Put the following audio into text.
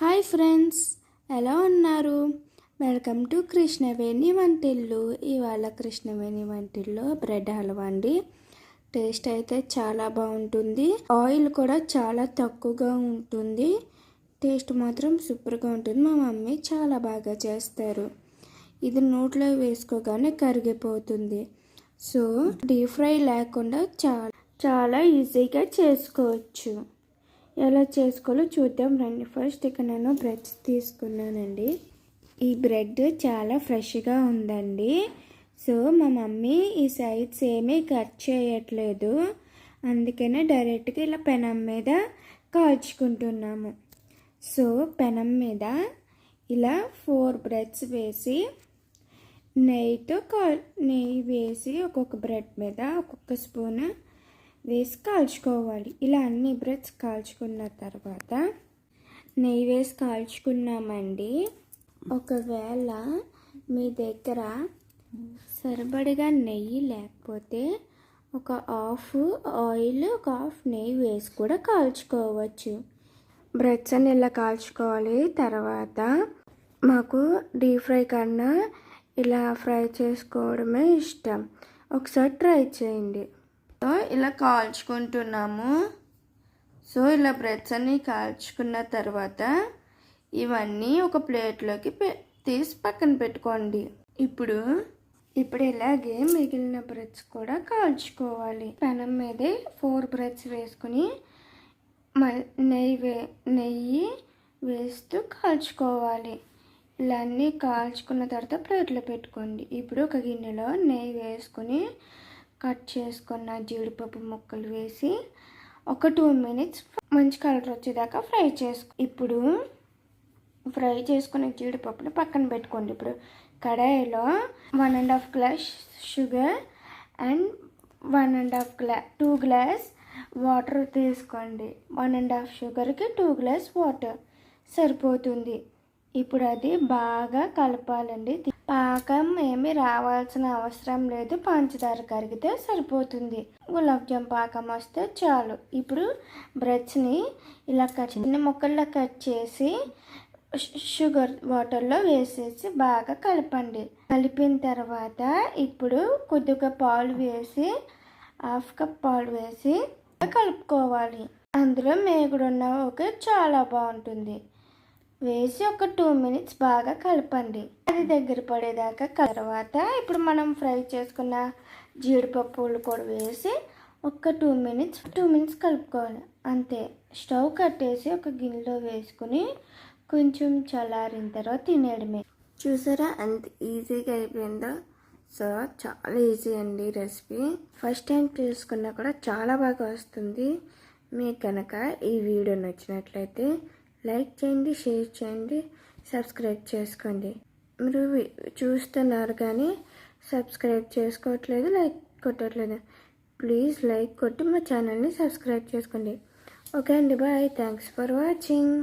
Hi friends ఎలా ఉన్నారు? Welcome to Krishnaveni వంటిల్లు. ఇవాళ కృష్ణవేణి వంటిల్లో బ్రెడ్ హల్వా అండి. టేస్ట్ అయితే చాలా బాగుంటుంది. ఆయిల్ కూడా చాలా తక్కువగా ఉంటుంది. టేస్ట్ మాత్రం సూపర్గా ఉంటుంది. మా మమ్మీ చాలా బాగా చేస్తారు. ఇది నోట్లో వేసుకోగానే కరిగిపోతుంది. సో డీప్ ఫ్రై లేకుండా చాలా చాలా ఈజీగా చేసుకోవచ్చు. ఎలా చేసుకోవాలో చూద్దాం రండి. ఫస్ట్ ఇక్కడ నేను బ్రెడ్స్ తీసుకున్నానండి. ఈ బ్రెడ్ చాలా ఫ్రెష్గా ఉందండి. సో మా మమ్మీ ఈ సైడ్స్ ఏమీ కట్ చేయట్లేదు. అందుకనే డైరెక్ట్గా ఇలా పెనం మీద కాల్చుకుంటున్నాము. సో పెనం మీద ఇలా ఫోర్ బ్రెడ్స్ వేసి నెయ్యితో కా నెయ్యి వేసి ఒక్కొక్క బ్రెడ్ మీద ఒక్కొక్క స్పూన్ వేసి కాల్చుకోవాలి. ఇలా అన్ని బ్రెడ్స్ కాల్చుకున్న తర్వాత నెయ్యి వేసి కాల్చుకున్నామండి. ఒకవేళ మీ దగ్గర సరిపడిగా నెయ్యి లేకపోతే ఒక హాఫ్ ఆయిల్ ఒక హాఫ్ నెయ్యి వేసి కూడా కాల్చుకోవచ్చు. బ్రెడ్స్ అని ఇలా కాల్చుకోవాలి. తర్వాత మాకు డీప్ ఫ్రై కన్నా ఇలా ఫ్రై చేసుకోవడమే ఇష్టం. ఒకసారి ట్రై చేయండి. సో ఇలా కాల్చుకుంటున్నాము. సో ఇలా బ్రెడ్స్ అన్ని కాల్చుకున్న తర్వాత ఇవన్నీ ఒక ప్లేట్లోకి తీసి పక్కన పెట్టుకోండి. ఇప్పుడు ఇప్పుడు ఇలాగే మిగిలిన బ్రెడ్స్ కూడా కాల్చుకోవాలి. పెనం మీదే ఫోర్ బ్రెడ్స్ వేసుకుని నెయ్యి వే నెయ్యి వేస్తూ కాల్చుకోవాలి. ఇలా అన్నీ కాల్చుకున్న తర్వాత ప్లేట్లో పెట్టుకోండి. ఇప్పుడు ఒక గిన్నెలో నెయ్యి వేసుకుని కట్ చేసుకున్న జీడిపప్పు ముక్కలు వేసి ఒక టూ మినిట్స్ మంచి కలర్ వచ్చేదాకా ఫ్రై చేసుకో ఇప్పుడు ఫ్రై చేసుకున్న జీడిపప్పుని పక్కన పెట్టుకోండి. ఇప్పుడు కడాయిలో one and half glass sugar and one and half glass two glass water తీసుకోండి. వన్ అండ్ హాఫ్ షుగర్కి టూ గ్లాస్ వాటర్ సరిపోతుంది. ఇప్పుడు అది బాగా కలపాలండి. పాకం ఏమి రావాల్సిన అవసరం లేదు. పంచదార కరిగితే సరిపోతుంది. గులాబ్ జామ్ పాకం వస్తే చాలు. ఇప్పుడు బ్రెడ్స్ని ఇలా కట్ చిన్న ముక్కల్లో కట్ చేసి షుగర్ వాటర్లో వేసేసి బాగా కలపండి. కలిపిన తర్వాత ఇప్పుడు కొద్దిగా పాలు వేసి హాఫ్ కప్ పాలు వేసి కలుపుకోవాలి. అందులో మేగుడున్న ఒక చాలా బాగుంటుంది. వేసి ఒక టూ మినిట్స్ బాగా కలపండి. అది దగ్గర పడేదాకా తర్వాత ఇప్పుడు మనం ఫ్రై చేసుకున్న జీడిపప్పులు కూడా వేసి ఒక టూ మినిట్స్ టూ మినిట్స్ కలుపుకోవాలి. అంతే. స్టవ్ కట్టేసి ఒక గిన్నెలో వేసుకుని కొంచెం చల్లారిన తర్వాత తినేయడమే. చూసారా? అంత ఈజీగా అయిపోయిందో? సో చాలా ఈజీ అండి రెసిపీ. ఫస్ట్ టైం చూసుకున్నా కూడా చాలా బాగా వస్తుంది. మీకు కనుక ఈ వీడియో నచ్చినట్లయితే లైక్ చేయండి షేర్ చేయండి సబ్స్క్రైబ్ చేసుకోండి. మీరు చూస్తున్నారు కానీ సబ్స్క్రైబ్ చేసుకోవట్లేదు లైక్ కొట్టట్లేదు. ప్లీజ్ లైక్ కొట్టి మా ఛానల్ని సబ్స్క్రైబ్ చేసుకోండి. ఓకే అండి బాయ్. Thanks for watching.